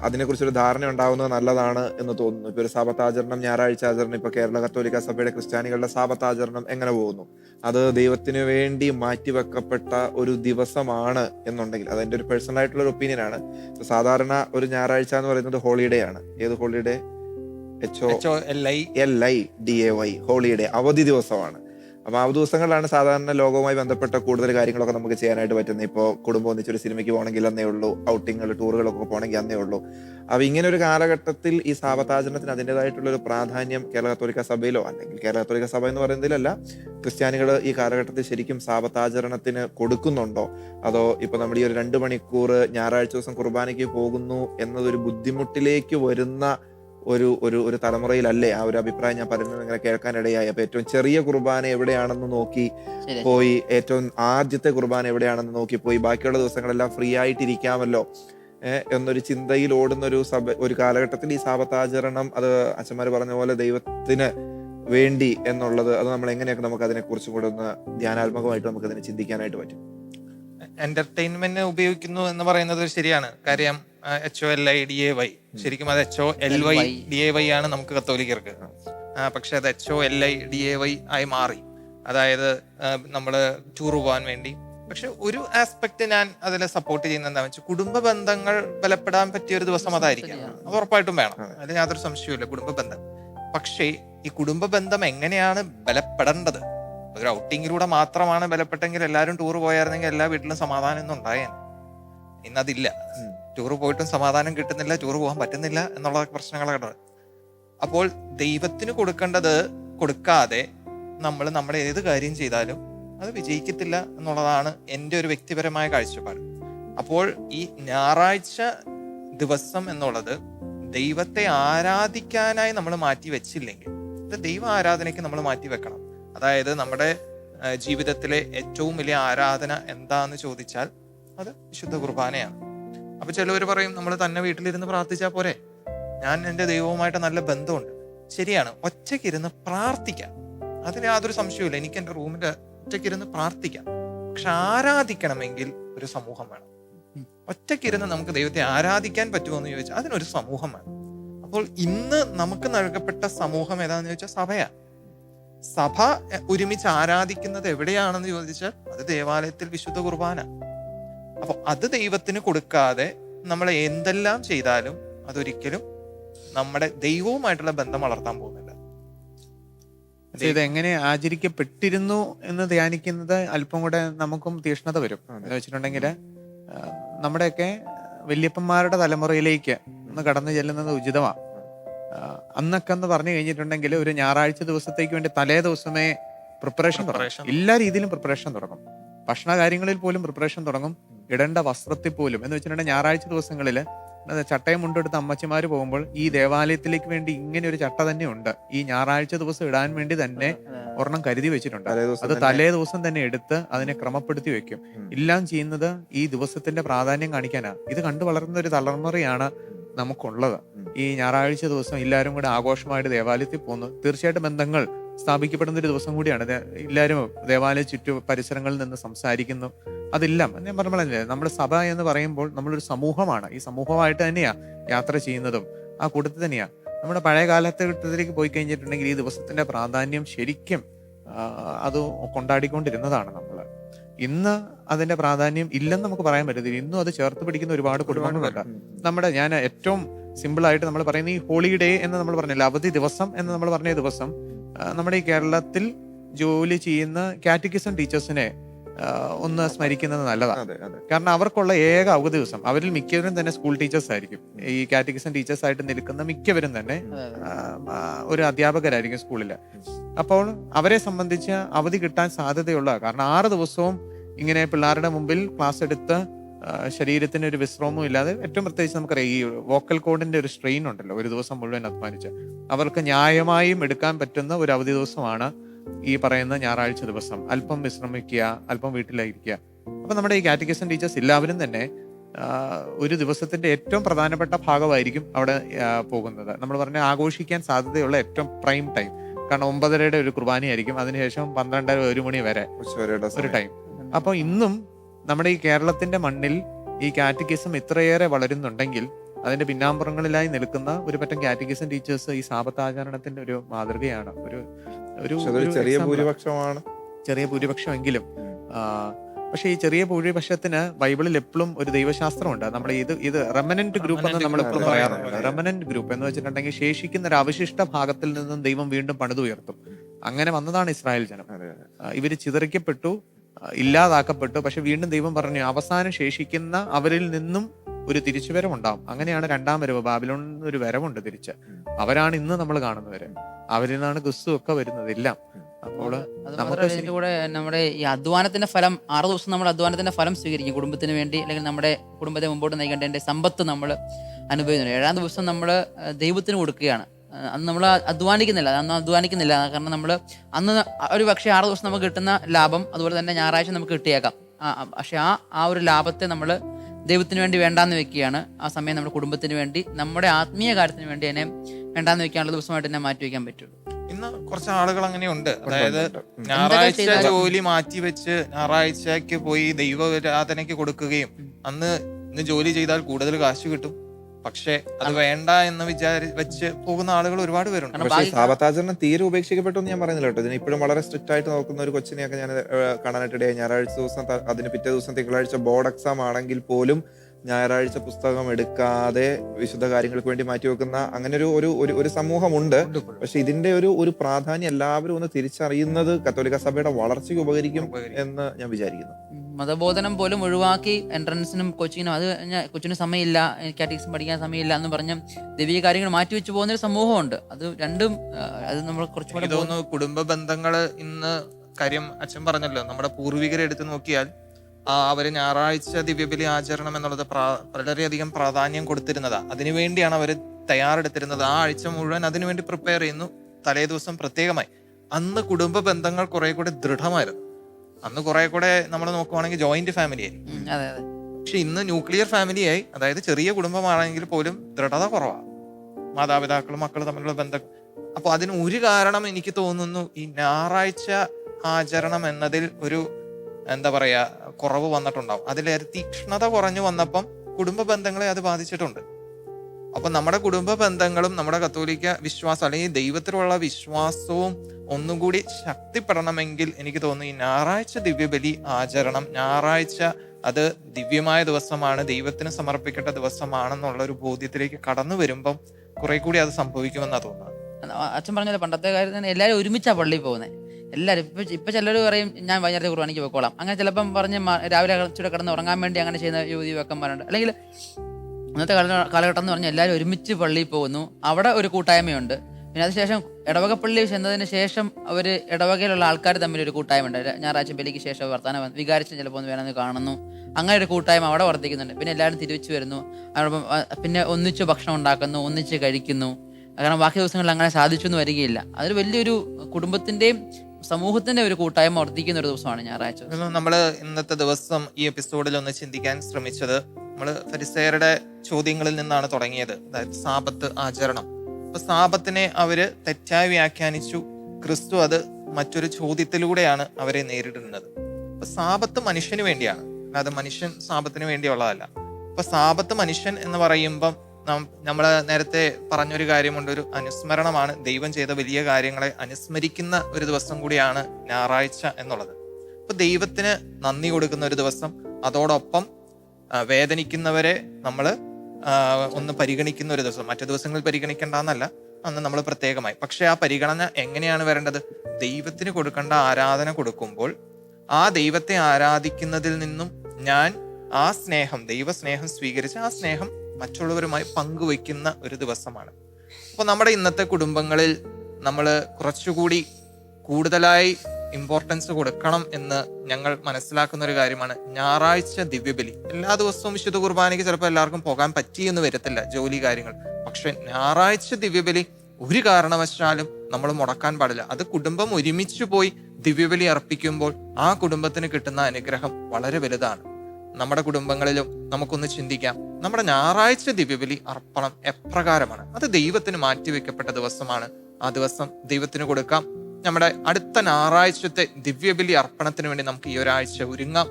അതിനെക്കുറിച്ചൊരു ധാരണ ഉണ്ടാവുന്നത് നല്ലതാണ് എന്ന് തോന്നുന്നു. ഇപ്പൊ ഒരു സാപത്താചരണം ഞായറാഴ്ച ആചരണം ഇപ്പൊ കേരള കത്തോലിക്ക സഭയുടെ ക്രിസ്ത്യാനികളുടെ സാപത്താചരണം എങ്ങനെ പോകുന്നു? അത് ദൈവത്തിന് വേണ്ടി മാറ്റിവെക്കപ്പെട്ട ഒരു ദിവസമാണ് എന്നുണ്ടെങ്കിൽ അത് എന്റെ ഒരു പേഴ്സണൽ ആയിട്ടുള്ള ഒരു ഒപ്പീനിയൻ ആണ്. സാധാരണ ഒരു ഞായറാഴ്ച എന്ന് പറയുന്നത് ഹോളിഡേ ആണ്. ഏത് holiday? H O L I D A Y holiday അവധി ദിവസമാണ്. അപ്പൊ ആ ദിവസങ്ങളിലാണ് സാധാരണ ലോകവുമായി ബന്ധപ്പെട്ട കൂടുതൽ കാര്യങ്ങളൊക്കെ നമുക്ക് ചെയ്യാനായിട്ട് പറ്റുന്നത്. ഇപ്പോൾ കുടുംബം ഒന്നിച്ചൊരു സിനിമയ്ക്ക് പോകണമെങ്കിൽ അന്നേ ഉള്ളൂ. ഔട്ടിങ്ങൾ ടൂറുകളൊക്കെ പോകണമെങ്കിൽ അന്നേ ഉള്ളൂ. അപ്പോൾ ഇങ്ങനെ ഒരു കാലഘട്ടത്തിൽ ഈ സാവതാചരണത്തിന് അതിന്റെതായിട്ടുള്ള ഒരു പ്രാധാന്യം കേരള കത്തോലിക്ക സഭയിലോ അല്ലെങ്കിൽ കേരള കത്തോലിക്ക സഭ എന്ന് പറയുന്നതിലല്ല ക്രിസ്ത്യാനികൾ ഈ കാലഘട്ടത്തിൽ ശരിക്കും സാവതാചരണത്തിന് കൊടുക്കുന്നുണ്ടോ? അതോ ഇപ്പോൾ നമ്മൾ ഈ ഒരു രണ്ട് മണിക്കൂർ ഞായറാഴ്ച ദിവസം കുർബാനയ്ക്ക് പോകുന്നു എന്നതൊരു ബുദ്ധിമുട്ടിലേക്ക് വരുന്ന ഒരു ഒരു ഒരു തലമുറയിലല്ലേ ആ ഒരു അഭിപ്രായം ഞാൻ പറയുന്നത് ഇങ്ങനെ കേൾക്കാനിടയായി. അപ്പൊ ഏറ്റവും ചെറിയ കുർബാന എവിടെയാണെന്ന് നോക്കി പോയി ഏറ്റവും ആദ്യത്തെ കുർബാന എവിടെയാണെന്ന് നോക്കി പോയി ബാക്കിയുള്ള ദിവസങ്ങളെല്ലാം ഫ്രീ ആയിട്ടിരിക്കാമല്ലോ. ഏഹ് എന്നൊരു ചിന്തയിൽ ഓടുന്ന ഒരു സഭ ഒരു കാലഘട്ടത്തിൽ ഈ സാപത്താചരണം അത് അച്ഛന്മാർ പറഞ്ഞ പോലെ ദൈവത്തിന് വേണ്ടി എന്നുള്ളത് അത് നമ്മൾ എങ്ങനെയൊക്കെ നമുക്ക് അതിനെ കുറിച്ചും കൂടെ ഒന്ന് ധ്യാനാത്മകമായിട്ട് നമുക്ക് അതിനെ ചിന്തിക്കാനായിട്ട് പറ്റും? എന്റർടൈൻമെന്റ് ഉപയോഗിക്കുന്നു എന്ന് പറയുന്നത് ശരിയാണ്. കാര്യം H O L I D A Y ശരിക്കും അത് H O L Y D A Y ആണ് നമുക്ക് കത്തോലിക്കർക്ക് പക്ഷെ അത് H O L I D A Y ആയി മാറി. അതായത് നമ്മൾ ടൂർ പോകാൻ വേണ്ടി. പക്ഷെ ഒരു ആസ്പെക്ട് ഞാൻ അതിൽ സപ്പോർട്ട് ചെയ്യുന്ന എന്താണെന്ന് വെച്ചാൽ കുടുംബ ബന്ധങ്ങൾ ബലപ്പെടാൻ പറ്റിയ ഒരു ദിവസം അതായിരിക്കും. അത് ഉറപ്പായിട്ടും വേണം. അതിൽ യാതൊരു സംശയവുമില്ല കുടുംബ ബന്ധം. പക്ഷേ ഈ കുടുംബ ബന്ധം എങ്ങനെയാണ് ബലപ്പെടേണ്ടത്? ഒരു ഔട്ടിങ്ങിലൂടെ മാത്രമാണ് ബലപ്പെട്ടെങ്കിൽ എല്ലാവരും ടൂർ പോയായിരുന്നെങ്കിൽ എല്ലാ വീട്ടിലും സമാധാനം ഒന്നും ഉണ്ടായേനെ. ഇന്നതില്ല. ടൂർ പോയിട്ടും സമാധാനം കിട്ടുന്നില്ല ടൂർ പോകാൻ പറ്റുന്നില്ല എന്നുള്ള പ്രശ്നങ്ങളൊക്കെ അപ്പോൾ ദൈവത്തിന് കൊടുക്കേണ്ടത് കൊടുക്കാതെ നമ്മൾ നമ്മൾ ഏത് കാര്യം ചെയ്താലും അത് വിജയിക്കത്തില്ല എന്നുള്ളതാണ് എന്റെ ഒരു വ്യക്തിപരമായ കാഴ്ചപ്പാട്. അപ്പോൾ ഈ ഞായറാഴ്ച ദിവസം എന്നുള്ളത് ദൈവത്തെ ആരാധിക്കാനായി നമ്മൾ മാറ്റി വെച്ചില്ലെങ്കിൽ ഇത് ദൈവ ആരാധനയ്ക്ക് നമ്മൾ മാറ്റി വെക്കണം. അതായത് നമ്മുടെ ജീവിതത്തിലെ ഏറ്റവും വലിയ ആരാധന എന്താന്ന് ചോദിച്ചാൽ അത് വിശുദ്ധ കുർബാനയാണ്. അപ്പൊ ചിലവർ പറയും നമ്മൾ തന്നെ വീട്ടിലിരുന്ന് പ്രാർത്ഥിച്ചാൽ പോരെ. ഞാൻ എന്റെ ദൈവവുമായിട്ട് നല്ല ബന്ധമുണ്ട്. ശരിയാണ് ഒറ്റയ്ക്കിരുന്ന് പ്രാർത്ഥിക്കാം. അതിന് യാതൊരു സംശയവുമില്ല. എനിക്ക് എന്റെ റൂമിൽ ഒറ്റയ്ക്കിരുന്ന് പ്രാർത്ഥിക്കാം. പക്ഷെ ആരാധിക്കണമെങ്കിൽ ഒരു സമൂഹം വേണം. ഒറ്റയ്ക്കിരുന്ന് നമുക്ക് ദൈവത്തെ ആരാധിക്കാൻ പറ്റുമോ എന്ന് ചോദിച്ചാൽ അതിനൊരു സമൂഹം വേണം. അപ്പോൾ ഇന്ന് നമുക്ക് നൽകപ്പെട്ട സമൂഹം ഏതാണെന്ന് ചോദിച്ചാൽ സഭയാ. സഭ ഒരുമിച്ച് ആരാധിക്കുന്നത് എവിടെയാണെന്ന് ചോദിച്ചാൽ അത് ദേവാലയത്തിൽ വിശുദ്ധ കുർബാന. അപ്പൊ അത് ദൈവത്തിന് കൊടുക്കാതെ നമ്മൾ എന്തെല്ലാം ചെയ്താലും അതൊരിക്കലും നമ്മുടെ ദൈവവുമായിട്ടുള്ള ബന്ധം വളർത്താൻ പോകുന്നില്ല. ഇത് എങ്ങനെ ആചരിക്കപ്പെട്ടിരുന്നു എന്ന് ധ്യാനിക്കുന്നത് അല്പം കൂടെ നമുക്കും തീഷ്ണത വരും. എന്ന് വെച്ചിട്ടുണ്ടെങ്കിൽ നമ്മുടെയൊക്കെ വല്യപ്പന്മാരുടെ തലമുറയിലേക്ക് ഒന്ന് കടന്നു ചെല്ലുന്നത് ഉചിതമാണ് അന്നൊക്കെ എന്ന് പറഞ്ഞു കഴിഞ്ഞിട്ടുണ്ടെങ്കിൽ ഒരു ഞായറാഴ്ച ദിവസത്തേക്ക് വേണ്ടി തലേ ദിവസമേ പ്രിപ്പറേഷൻ തുടങ്ങും. എല്ലാ രീതിയിലും പ്രിപ്പറേഷൻ തുടങ്ങും. ഭക്ഷണ കാര്യങ്ങളിൽ പോലും പ്രിപ്പറേഷൻ തുടങ്ങും. ഇടേണ്ട വസ്ത്രത്തിൽ പോലും. എന്ന് വെച്ചിട്ടുണ്ടെങ്കിൽ ഞായറാഴ്ച ദിവസങ്ങളിൽ ചട്ടയും മുണ്ടെടുത്ത് അമ്മച്ചിമാർ പോകുമ്പോൾ ഈ ദേവാലയത്തിലേക്ക് വേണ്ടി ഇങ്ങനെ ഒരു ചട്ട തന്നെ ഉണ്ട് ഈ ഞായറാഴ്ച ദിവസം ഇടാൻ വേണ്ടി തന്നെ ഒരെണ്ണം കരുതി വെച്ചിട്ടുണ്ട്. അത് തലേ ദിവസം തന്നെ എടുത്ത് അതിനെ ക്രമപ്പെടുത്തി വെക്കും. എല്ലാം ചെയ്യുന്നത് ഈ ദിവസത്തിന്റെ പ്രാധാന്യം കാണിക്കാനാണ്. ഇത് കണ്ടു വളർന്ന ഒരു തലമുറയാണ് നമുക്കുള്ളത്. ഈ ഞായറാഴ്ച ദിവസം എല്ലാവരും കൂടെ ആഘോഷമായിട്ട് ദേവാലയത്തിൽ പോകുന്നു. തീർച്ചയായിട്ടും ബന്ധങ്ങൾ സ്ഥാപിക്കപ്പെടുന്ന ഒരു ദിവസം കൂടിയാണ്. എല്ലാവരും ദേവാലയ ചുറ്റു പരിസരങ്ങളിൽ നിന്ന് സംസാരിക്കുന്നു. അതെല്ലാം. ഞാൻ പറഞ്ഞില്ലേ നമ്മുടെ സഭ എന്ന് പറയുമ്പോൾ നമ്മളൊരു സമൂഹമാണ്. ഈ സമൂഹമായിട്ട് തന്നെയാണ് യാത്ര ചെയ്യുന്നതും ആ കൂട്ടത്തിൽ തന്നെയാണ് നമ്മുടെ പഴയ കാലഘട്ടത്തിലേക്ക് പോയി കഴിഞ്ഞിട്ടുണ്ടെങ്കിൽ ഈ ദിവസത്തിന്റെ പ്രാധാന്യം ശരിക്കും അത് കൊണ്ടാടിക്കൊണ്ടിരുന്നതാണ് നമ്മൾ ഇന്ന് അതിന്റെ പ്രാധാന്യം ഇല്ലെന്ന് നമുക്ക് പറയാൻ പറ്റത്തില്ല. ഇന്നും അത് ചേർത്ത് പിടിക്കുന്ന ഒരുപാട് കുടുംബങ്ങളുണ്ട്. നമ്മുടെ ഞാൻ ഏറ്റവും സിമ്പിൾ ആയിട്ട് നമ്മൾ പറയുന്ന ഈ ഹോളിഡേ എന്ന് നമ്മൾ പറഞ്ഞില്ല അവധി ദിവസം എന്ന് നമ്മൾ പറഞ്ഞ ദിവസം നമ്മുടെ ഈ കേരളത്തിൽ ജോലി ചെയ്യുന്ന കാറ്റഗിസം ടീച്ചേഴ്സിനെ ഒന്ന് സ്മരിക്കുന്നത് നല്ലതാണ് കാരണം അവർക്കുള്ള ഏക അവധി ദിവസം അവരിൽ മിക്കവരും തന്നെ സ്കൂൾ ടീച്ചേഴ്സ് ആയിരിക്കും. ഈ കാറ്റഗറിസം ടീച്ചേഴ്സ് ആയിട്ട് നിൽക്കുന്ന മിക്കവരും തന്നെ ഒരു അധ്യാപകരായിരിക്കും സ്കൂളിൽ അപ്പോൾ അവരെ സംബന്ധിച്ച് അവധി കിട്ടാൻ സാധ്യതയുള്ള കാരണം ആറ് ദിവസവും ഇങ്ങനെ പിള്ളേരുടെ മുമ്പിൽ ക്ലാസ് എടുത്ത് ശരീരത്തിന് ഒരു വിശ്രമവും ഇല്ലാതെ ഏറ്റവും പ്രത്യേകിച്ച് നമുക്കറിയാം ഈ വോക്കൽ കോഡിന്റെ ഒരു സ്ട്രെയിൻ ഉണ്ടല്ലോ ഒരു ദിവസം മുഴുവൻ അധ്വാനിച്ച്. അവർക്ക് ന്യായമായും എടുക്കാൻ പറ്റുന്ന ഒരു അവധി ദിവസമാണ് ഈ പറയുന്ന ഞായറാഴ്ച ദിവസം അല്പം വിശ്രമിക്കുക അല്പം വീട്ടിലായിരിക്കുക. അപ്പം നമ്മുടെ ഈ കാറ്റഗസൺ ടീച്ചേഴ്സ് എല്ലാവരും തന്നെ ഒരു ദിവസത്തിന്റെ ഏറ്റവും പ്രധാനപ്പെട്ട ഭാഗമായിരിക്കും അവിടെ പോകുന്നത്. നമ്മൾ പറഞ്ഞ ആഘോഷിക്കാൻ സാധ്യതയുള്ള ഏറ്റവും പ്രൈം ടൈം. കാരണം ഒമ്പതരയുടെ ഒരു കുർബാനയായിരിക്കും അതിനുശേഷം പന്ത്രണ്ടര ഒരു മണി വരെ ഒരു ടൈം. അപ്പോൾ ഇന്നും നമ്മുടെ ഈ കേരളത്തിന്റെ മണ്ണിൽ ഈ കാറ്റഗിസം ഇത്രയേറെ വളരുന്നുണ്ടെങ്കിൽ അതിന്റെ പിന്നാമ്പുറങ്ങളിലായി നിൽക്കുന്ന ഒരു പറ്റം കാറ്റഗിസം ടീച്ചേഴ്സ് ഈ സാപത്താചരണത്തിന്റെ ഒരു മാതൃകയാണ്. ഒരു ഒരു അതൊരു ചെറിയ ഭൂരിപക്ഷമാണ്. ചെറിയ ഭൂരിപക്ഷമെങ്കിലും. പക്ഷേ ഈ ചെറിയ ഭൂരിപക്ഷത്തിന് ബൈബിളിൽ എപ്പോഴും ഒരു ദൈവശാസ്ത്രമുണ്ട്. നമ്മൾ ഇത് ഇത് റെമനന്റ് ഗ്രൂപ്പ് എന്ന് നമ്മൾ group എപ്പോഴും പറയാറുണ്ട്. റെമനന്റ് ഗ്രൂപ്പ് എന്ന് വെച്ചിട്ടുണ്ടെങ്കിൽ ശേഷിക്കുന്ന ഒരു അവശിഷ്ട ഭാഗത്തിൽ നിന്നും ദൈവം വീണ്ടും പണിതുയർത്തും. അങ്ങനെ വന്നതാണ് ഇസ്രായേൽ ജനം. ഇവർ ചിതറിക്കപ്പെട്ടു ഇല്ലാതാക്കപ്പെട്ടു പക്ഷെ വീണ്ടും ദൈവം പറഞ്ഞു അവസാനം ശേഷിക്കുന്ന അവരിൽ നിന്നും ഒരു തിരിച്ചുവരവുണ്ടാവും അങ്ങനെയാണ് രണ്ടാം വരവ്. ബാബിലോൺ ഒരു വരവുണ്ട് തിരിച്ച്. അവരാണ് ഇന്ന് നമ്മൾ കാണുന്നവര്. അവരിൽ നിന്നാണ് ക്രിസ്തു ഒക്കെ വരുന്നത് എല്ലാം. അപ്പോൾ നമുക്ക് കൂടെ നമ്മുടെ ഈ അധ്വാനത്തിന്റെ ഫലം ആറു ദിവസം നമ്മൾ അധ്വാനത്തിന്റെ ഫലം സ്വീകരിക്കും കുടുംബത്തിന് വേണ്ടി അല്ലെങ്കിൽ നമ്മുടെ കുടുംബത്തെ മുമ്പോട്ട് നയിക്കേണ്ട സമ്പത്ത് നമ്മൾ അനുഭവിക്കുന്നു. ഏഴാം ദിവസം നമ്മൾ ദൈവത്തിന് കൊടുക്കുകയാണ്. അന്ന് നമ്മൾ അധ്വാനിക്കുന്നില്ല. അന്ന് അധ്വാനിക്കുന്നില്ല. കാരണം നമ്മൾ അന്ന് ഒരു പക്ഷേ ആറ് ദിവസം നമുക്ക് കിട്ടുന്ന ലാഭം അതുപോലെ തന്നെ ഞായറാഴ്ച നമുക്ക് കിട്ടിയേക്കാം. പക്ഷെ ആ ആ ഒരു ലാഭത്തെ നമ്മൾ ദൈവത്തിന് വേണ്ടി വേണ്ടാന്ന് വെക്കുകയാണ്. ആ സമയം നമ്മുടെ കുടുംബത്തിന് വേണ്ടി നമ്മുടെ ആത്മീയ കാര്യത്തിന് വേണ്ടി എന്നെ വേണ്ടാന്ന് വെക്കാനുള്ള ദിവസമായിട്ട് എന്നെ മാറ്റി വെക്കാൻ പറ്റുള്ളൂ. ഇന്ന് കുറച്ച് ആളുകൾ അങ്ങനെയുണ്ട് അതായത്. ഞായറാഴ്ച ജോലി മാറ്റി വെച്ച് ഞായറാഴ്ചക്ക് പോയി ദൈവരാധനയ്ക്ക് കൊടുക്കുകയും അന്ന് ഇന്ന് ജോലി ചെയ്താൽ കൂടുതൽ കാശ് കിട്ടും. പക്ഷെ അത് വേണ്ട എന്ന് വിചാരി വെച്ച് പോകുന്ന ആളുകൾ ഒരുപാട് പേരുണ്ട്. കാരണം പക്ഷേ സാബത്താചരണം തീരെ ഉപേക്ഷിക്കപ്പെട്ടു എന്ന് ഞാൻ പറയുന്നില്ല കേട്ടോ. ഇതിന് ഇപ്പോഴും വളരെ സ്ട്രിക്റ്റ് ആയിട്ട് നോക്കുന്ന ഒരു കൊച്ചിനെയൊക്കെ ഞാൻ കാണാനായിട്ട് ഇടയായി. ഞായറാഴ്ച ദിവസം അതിന് പിറ്റേ ദിവസം തിങ്കളാഴ്ച ബോർഡ് എക്സാം ആണെങ്കിൽ പോലും ഞായറാഴ്ച പുസ്തകം എടുക്കാതെ വിശുദ്ധ കാര്യങ്ങൾക്ക് വേണ്ടി മാറ്റി വെക്കുന്ന അങ്ങനെ ഒരു ഒരു ഒരു ഒരു സമൂഹമുണ്ട് പക്ഷെ ഇതിന്റെ ഒരു ഒരു പ്രാധാന്യം എല്ലാവരും ഒന്ന് തിരിച്ചറിയുന്നത് കത്തോലിക്ക സഭയുടെ വളർച്ചയ്ക്ക് ഉപകരിക്കും. എന്ന് ഞാൻ വിചാരിക്കുന്നു. മതബോധനം പോലും ഒഴിവാക്കി എൻട്രൻസിനും കോച്ചിങ്ങിനും അത് കഴിഞ്ഞാൽ കൊച്ചിന് സമയമില്ല കാറ്റഗിക്സും പഠിക്കാൻ സമയമില്ല എന്ന് പറഞ്ഞ് ദൈവിക കാര്യങ്ങൾ മാറ്റിവെച്ച് പോകുന്ന ഒരു സമൂഹമുണ്ട്. അത് രണ്ടും അത് നമ്മൾ കുറച്ചുകൂടി തോന്നുന്നു കുടുംബ ബന്ധങ്ങൾ ഇന്ന് കാര്യം അച്ഛൻ പറഞ്ഞല്ലോ നമ്മുടെ പൂർവികരെ എടുത്തു നോക്കിയാൽ ആ, അവർ ഞായറാഴ്ച ദിവ്യബലി ആചരണം എന്നുള്ളത് പ്രാ- വളരെയധികം പ്രാധാന്യം കൊടുത്തിരുന്നതാ. അതിനുവേണ്ടിയാണ് അവർ തയ്യാറെടുത്തിരുന്നത്. ആ ആഴ്ച മുഴുവൻ അതിനുവേണ്ടി പ്രിപ്പയർ ചെയ്യുന്നു. തലേ ദിവസം പ്രത്യേകമായി. അന്ന് കുടുംബ ബന്ധങ്ങൾ കുറെ കൂടെ ദൃഢമായിരുന്നു. അന്ന് കുറെ കൂടെ നമ്മൾ നോക്കുവാണെങ്കിൽ ജോയിന്റ് ഫാമിലി ആയി. അതെ അതെ. പക്ഷെ ഇന്ന് ന്യൂക്ലിയർ ഫാമിലിയായി അതായത് ചെറിയ കുടുംബമാണെങ്കിൽ പോലും ദൃഢത കുറവാണ് മാതാപിതാക്കളും മക്കളും തമ്മിലുള്ള ബന്ധം. അപ്പൊ അതിന് ഒരു കാരണം എനിക്ക് തോന്നുന്നു ഈ ഞായറാഴ്ച ആചരണം എന്നതിൽ ഒരു എന്താ പറയാ കുറവ് വന്നിട്ടുണ്ടാവും. അതിലേറെ തീക്ഷ്ണത കുറഞ്ഞു വന്നപ്പം കുടുംബ ബന്ധങ്ങളെ അത് ബാധിച്ചിട്ടുണ്ട്. അപ്പൊ നമ്മുടെ കുടുംബ ബന്ധങ്ങളും നമ്മുടെ കത്തോലിക്ക വിശ്വാസം അല്ലെങ്കിൽ ദൈവത്തിലുള്ള വിശ്വാസവും ഒന്നുകൂടി ശക്തിപ്പെടണമെങ്കിൽ എനിക്ക് തോന്നുന്നു ഈ ഞായറാഴ്ച ദിവ്യബലി ആചരണം ഞായറാഴ്ച അത് ദിവ്യമായ ദിവസമാണ് ദൈവത്തിന് സമർപ്പിക്കേണ്ട ദിവസമാണെന്നുള്ള ഒരു ബോധ്യത്തിലേക്ക് കടന്നു വരുമ്പം കുറെ കൂടി അത് സംഭവിക്കുമെന്നാ തോന്നുന്നത്. അച്ഛൻ പറഞ്ഞല്ലോ പണ്ടത്തെ കാര്യത്തിന് എല്ലാവരും ഒരുമിച്ചാ പള്ളിയിൽ പോകുന്നത് എല്ലാവരും ഇപ്പൊ ഇപ്പൊ ചിലർ പറയും ഞാൻ വൈകുന്നേരത്തെ കുർബാനയ്ക്ക് പോയിക്കോളാം അങ്ങനെ ചിലപ്പം പറഞ്ഞ് രാവിലെ ചൂട് കിടന്ന് ഉറങ്ങാൻ വേണ്ടി അങ്ങനെ ചെയ്യുന്ന യുവതി വെക്കന്മാരുണ്ട് അല്ലെങ്കിൽ ഇന്നത്തെ കാല- കാലഘട്ടം എന്ന് പറഞ്ഞാൽ എല്ലാവരും ഒരുമിച്ച് പള്ളിയിൽ പോകുന്നു. അവിടെ ഒരു കൂട്ടായ്മയുണ്ട്. പിന്നെ അതിനുശേഷം ഇടവക പള്ളി ചെന്നതിന് ശേഷം അവർ ഇടവകയിലുള്ള ആൾക്കാർ തമ്മിൽ ഒരു കൂട്ടായ്മ ഉണ്ട് ഞായറാഴ്ച ബലിക്ക് ശേഷം വർത്തമാനം വന്ന് വികാരിച്ച് ചിലപ്പോൾ ഒന്ന് വേണമെന്ന് കാണുന്നു. അങ്ങനെ ഒരു കൂട്ടായ്മ അവിടെ വർദ്ധിക്കുന്നുണ്ട്. പിന്നെ എല്ലാവരും തിരിച്ചു വരുന്നു. അതോടൊപ്പം പിന്നെ ഒന്നിച്ച് ഭക്ഷണം ഉണ്ടാക്കുന്നു ഒന്നിച്ച് കഴിക്കുന്നു. കാരണം ബാക്കി ദിവസങ്ങളിൽ അങ്ങനെ സാധിച്ചു എന്ന് വരികയില്ല. അതൊരു വലിയൊരു കുടുംബത്തിന്റെയും സമൂഹത്തിന്റെ ഒരു കൂട്ടായ്മ വർദ്ധിക്കുന്ന ഒരു ദിവസമാണ് ഞായറാഴ്ച. നമ്മൾ ഇന്നത്തെ ദിവസം ഈ എപ്പിസോഡിൽ ഒന്ന് ചിന്തിക്കാൻ ശ്രമിച്ചത് നമ്മൾ ഫരിസേരുടെ ചോദ്യങ്ങളിൽ നിന്നാണ് തുടങ്ങിയത്. അതായത് സാപത്ത് ആചരണം. അപ്പൊ സാപത്തിനെ അവർ തെറ്റായി വ്യാഖ്യാനിച്ചു. ക്രിസ്തു അത് മറ്റൊരു ചോദ്യത്തിലൂടെയാണ് അവരെ നേരിടുന്നത്. അപ്പൊ സാപത്ത് മനുഷ്യന് വേണ്ടിയാണ്. അല്ലാതെ മനുഷ്യൻ സാപത്തിന് വേണ്ടിയുള്ളതല്ല. അപ്പൊ സാപത്ത് മനുഷ്യൻ എന്ന് പറയുമ്പം നമ്മൾ നേരത്തെ പറഞ്ഞൊരു കാര്യമുണ്ട്. ഒരു അനുസ്മരണമാണ്. ദൈവം ചെയ്ത വലിയ കാര്യങ്ങളെ അനുസ്മരിക്കുന്ന ഒരു ദിവസം കൂടിയാണ് ഞായറാഴ്ച എന്നുള്ളത്. അപ്പൊ ദൈവത്തിന് നന്ദി കൊടുക്കുന്ന ഒരു ദിവസം. അതോടൊപ്പം വേദനിക്കുന്നവരെ നമ്മൾ ഒന്ന് പരിഗണിക്കുന്ന ഒരു ദിവസം. മറ്റു ദിവസങ്ങളിൽ പരിഗണിക്കേണ്ടെന്നല്ല അന്ന് നമ്മൾ പ്രത്യേകമായി. പക്ഷെ ആ പരിഗണന എങ്ങനെയാണ് വരേണ്ടത്? ദൈവത്തിന് കൊടുക്കേണ്ട ആരാധന കൊടുക്കുമ്പോൾ ആ ദൈവത്തെ ആരാധിക്കുന്നതിൽ നിന്നും ഞാൻ ആ സ്നേഹം ദൈവസ്നേഹം സ്വീകരിച്ച് ആ സ്നേഹം മറ്റുള്ളവരുമായി പങ്കുവയ്ക്കുന്ന ഒരു ദിവസമാണ്. അപ്പോൾ നമ്മുടെ ഇന്നത്തെ കുടുംബങ്ങളിൽ നമ്മൾ കുറച്ചുകൂടി കൂടുതലായി ഇമ്പോർട്ടൻസ് കൊടുക്കണം എന്ന് ഞങ്ങൾ മനസ്സിലാക്കുന്ന ഒരു കാര്യമാണ്. ഞായറാഴ്ച ദിവ്യബലി. എല്ലാ ദിവസവും വിശുദ്ധ കുർബാനയ്ക്ക് ചിലപ്പോൾ എല്ലാവർക്കും പോകാൻ പറ്റിയെന്ന് വരത്തില്ല ജോലി കാര്യങ്ങൾ. പക്ഷെ ഞായറാഴ്ച ദിവ്യബലി ഒരു കാരണവശാലും നമ്മൾ മുടക്കാൻ പാടില്ല. അത് കുടുംബം ഒരുമിച്ച് പോയി ദിവ്യബലി അർപ്പിക്കുമ്പോൾ ആ കുടുംബത്തിന് കിട്ടുന്ന അനുഗ്രഹം വളരെ വലുതാണ്. നമ്മുടെ കുടുംബങ്ങളിലും നമുക്കൊന്ന് ചിന്തിക്കാം. നമ്മുടെ ഞായറാഴ്ച ദിവ്യബലി അർപ്പണം എപ്രകാരമാണ്? അത് ദൈവത്തിന് മാറ്റിവെക്കപ്പെട്ട ദിവസമാണ്. ആ ദിവസം ദൈവത്തിന് കൊടുക്കാം. നമ്മുടെ അടുത്ത ഞായറാഴ്ചത്തെ ദിവ്യബലി അർപ്പണത്തിന് വേണ്ടി നമുക്ക് ഈ ഒരാഴ്ച ഒരുങ്ങാം.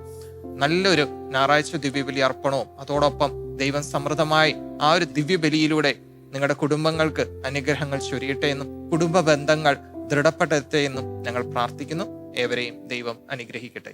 നല്ലൊരു ഞായറാഴ്ച ദിവ്യബലി അർപ്പണവും അതോടൊപ്പം ദൈവം സമൃദ്ധമായി ആ ഒരു ദിവ്യബലിയിലൂടെ നിങ്ങളുടെ കുടുംബങ്ങൾക്ക് അനുഗ്രഹങ്ങൾ ചൊരിയട്ടെ എന്നും കുടുംബ ബന്ധങ്ങൾ ദൃഢപ്പെടട്ടെ എന്നും ഞങ്ങൾ പ്രാർത്ഥിക്കുന്നു. ഏവരെയും ദൈവം അനുഗ്രഹിക്കട്ടെ.